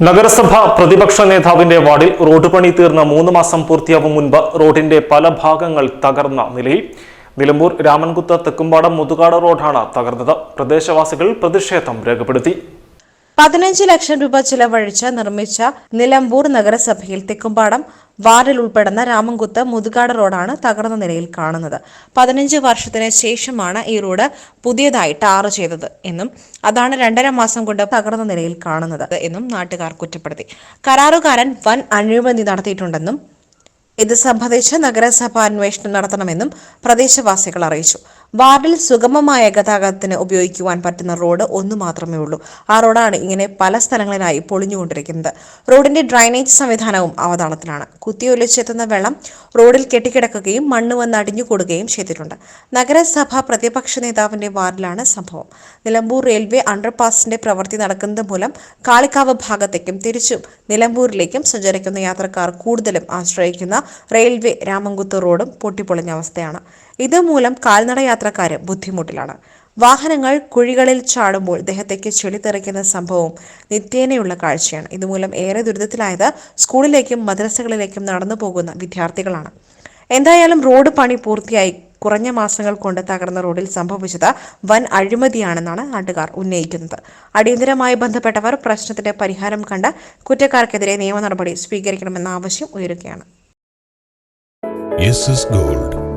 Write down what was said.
നഗരസഭ പ്രതിപക്ഷ നേതാവിന്റെ വാർഡിൽ റോഡ് പണി തീർന്ന മൂന്ന് മാസം പൂർത്തിയാവും മുൻപ് റോഡിന്റെ പല ഭാഗങ്ങൾ തകർന്ന നിലയിൽ നിലമ്പൂർ രാമൻകുത്ത് തെക്കുംപാടം മുതുകാട് റോഡാണ് തകർന്നത്. പ്രദേശവാസികൾ പ്രതിഷേധം രേഖപ്പെടുത്തി. പതിനഞ്ച് ലക്ഷം രൂപ ചിലവഴിച്ച് നിർമ്മിച്ച നിലമ്പൂർ നഗരസഭയിൽ തെക്കുംപാടം വാർഡിൽ ഉൾപ്പെടുന്ന രാമൻകുത്ത് മുതുകാട് റോഡാണ് തകർന്ന നിലയിൽ കാണുന്നത്. പതിനഞ്ച് വർഷത്തിന് ശേഷമാണ് ഈ റോഡ് പുതിയതായി ടാർ ചെയ്തത് എന്നും അതാണ് രണ്ടര മാസം കൊണ്ട് തകർന്ന നിലയിൽ കാണുന്നത് എന്നും നാട്ടുകാർ കുറ്റപ്പെടുത്തി. കരാറുകാരൻ വൻ അഴിമതി നടത്തിയിട്ടുണ്ടെന്നും ഇത് സംബന്ധിച്ച് നഗരസഭ അന്വേഷണം നടത്തണമെന്നും പ്രദേശവാസികൾ അറിയിച്ചു. വാർഡിൽ സുഗമമായ ഗതാഗതത്തിന് ഉപയോഗിക്കുവാൻ പറ്റുന്ന റോഡ് ഒന്നു മാത്രമേ ഉള്ളൂ. ആ റോഡാണ് ഇങ്ങനെ പല സ്ഥലങ്ങളിലായി പൊളിഞ്ഞുകൊണ്ടിരിക്കുന്നത്. റോഡിന്റെ ഡ്രൈനേജ് സംവിധാനവും അവതാളത്തിലാണ്. കുത്തിയൊലിച്ചെത്തുന്ന വെള്ളം റോഡിൽ കെട്ടിക്കിടക്കുകയും മണ്ണ് വന്ന് അടിഞ്ഞുകൂടുകയും ചെയ്തിട്ടുണ്ട്. നഗരസഭ പ്രതിപക്ഷ നേതാവിന്റെ വാർഡിലാണ് സംഭവം. നിലമ്പൂർ റെയിൽവേ അണ്ടർപാസിന്റെ പ്രവൃത്തി നടക്കുന്നത് മൂലം കാളിക്കാവ് ഭാഗത്തേക്കും തിരിച്ചും നിലമ്പൂരിലേക്കും സഞ്ചരിക്കുന്ന യാത്രക്കാർ കൂടുതലും ആശ്രയിക്കുന്ന റെയിൽവേ രാമൻകുത്ത് റോഡും പൊട്ടിപ്പൊളിഞ്ഞ അവസ്ഥയാണ്. ഇതുമൂലം കാൽനട യാത്രക്കാര് ബുദ്ധിമുട്ടിലാണ്. വാഹനങ്ങൾ കുഴികളിൽ ചാടുമ്പോൾ ദേഹത്തേക്ക് ചെളി തെറിക്കുന്ന സംഭവം നിത്യേനയുള്ള കാഴ്ചയാണ്. ഇതുമൂലം ഏറെ ദുരിതത്തിലായത് സ്കൂളിലേക്കും മദ്രസകളിലേക്കും നടന്നു പോകുന്ന വിദ്യാർത്ഥികളാണ്. എന്തായാലും റോഡ് പണി പൂർത്തിയായി കുറഞ്ഞ മാസങ്ങൾ കൊണ്ട് തകർന്ന റോഡിൽ സംഭവിച്ചത് വൻ അഴിമതിയാണെന്നാണ് നാട്ടുകാർ ഉന്നയിക്കുന്നത്. അടിയന്തരമായി ബന്ധപ്പെട്ടവർ പ്രശ്നത്തിന്റെ പരിഹാരം കണ്ട് കുറ്റക്കാർക്കെതിരെ നിയമ നടപടി സ്വീകരിക്കണമെന്ന ആവശ്യം ഉയരുകയാണ്. Gold